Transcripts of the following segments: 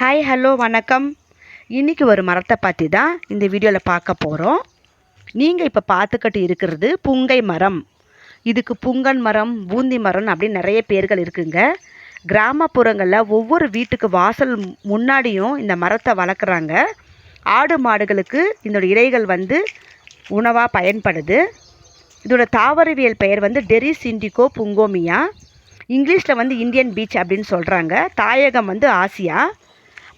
Hi hello வணக்கம். இன்றைக்கி ஒரு மரத்தை பற்றி தான் இந்த வீடியோவில் பார்க்க போகிறோம் நீங்கள் இப்போ பார்த்துக்கிட்டு இருக்கிறது புங்கை மரம். இதுக்கு புங்கன் மரம் பூந்தி மரம் அப்படின்னு நிறைய பேர்கள் இருக்குங்க. கிராமப்புறங்களில் ஒவ்வொரு வீட்டுக்கு வாசல் முன்னாடியும் இந்த மரத்தை வளர்க்குறாங்க. ஆடு மாடுகளுக்கு இதோட இலைகள் வந்து உணவாக பயன்படுது. இதோட தாவரவியல் பெயர் வந்து டெரிஸ் இண்டிகோ புங்கோமியா. இங்கிலீஷில் வந்து இந்தியன் பீச் அப்படின்னு சொல்கிறாங்க தாயகம் வந்து ஆசியா.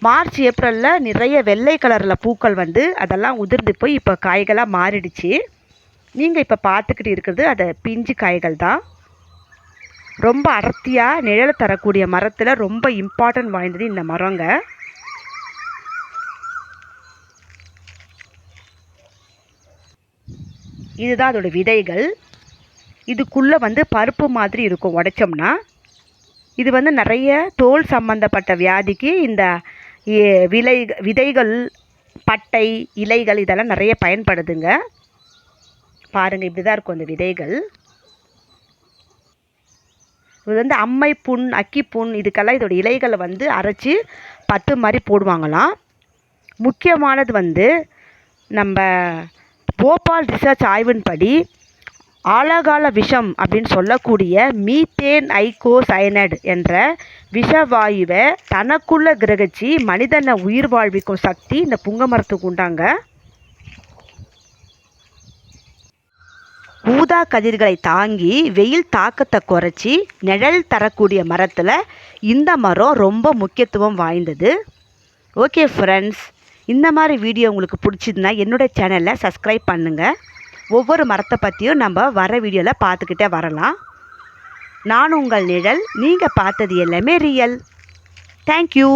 மார்ச் ஏப்ரலில் நிறைய வெள்ளை கலரில் பூக்கள் வந்து அதெல்லாம் உதிர்ந்து போய் இப்போ காய்களாக மாறிடுச்சு. நீங்கள் இப்போ பார்த்துக்கிட்டு இருக்கிறது அதை பிஞ்சு காய்கள் தான். ரொம்ப அடர்த்தியாக நிழலை தரக்கூடிய மரத்தில் ரொம்ப இம்பார்ட்டன்ட் வாய்ந்தது இந்த மரங்க. இதுதான் அதோட விதைகள். இதுக்குள்ளே வந்து பருப்பு மாதிரி இருக்கும் உடைச்சோம்னா. இது வந்து நிறைய தோல் சம்பந்தப்பட்ட வியாதிக்கு இந்த விலை விதைகள் பட்டை இலைகள் இதெல்லாம் நிறைய பயன்படுதுங்க. பாருங்கள் இப்படி தான் இருக்கும் அந்த விதைகள். இது வந்து அம்மை புண் அக்கி புண் இதுக்கெல்லாம் இதோட இலைகளை வந்து அரைச்சி பத்து மாதிரி போடுவாங்களாம். முக்கியமானது வந்து நம்ம போபால் ரிசர்ச் ஆய்வின்படி ஆழகால விஷம் அப்படின்னு சொல்லக்கூடிய மீத்தேன் ஐகோசயனட் என்ற விஷவாயுவை தனக்குள்ள கிரகிச்சு மனிதனை உயிர் வாழ்விக்கும் சக்தி இந்த புங்க மரத்துக்கு உண்டாங்க. ஊதா கதிர்களை தாங்கி வெயில் தாக்கத்தை குறைச்சி நிழல் தரக்கூடிய மரத்தில் இந்த மரம் ரொம்ப முக்கியத்துவம் வாய்ந்தது. ஓகே ஃப்ரெண்ட்ஸ் இந்த மாதிரி வீடியோ உங்களுக்கு பிடிச்சதுன்னா என்னுடைய சேனலை சப்ஸ்கிரைப் பண்ணுங்கள் ஒவ்வொரு மரத்தை பற்றியும் நம்ம வர வீடியோவில் பார்த்துக்கிட்டே வரலாம். நான் உங்கள் நிழல் நீங்கள் பார்த்தது எல்லாமே ரியல் தேங்க்யூ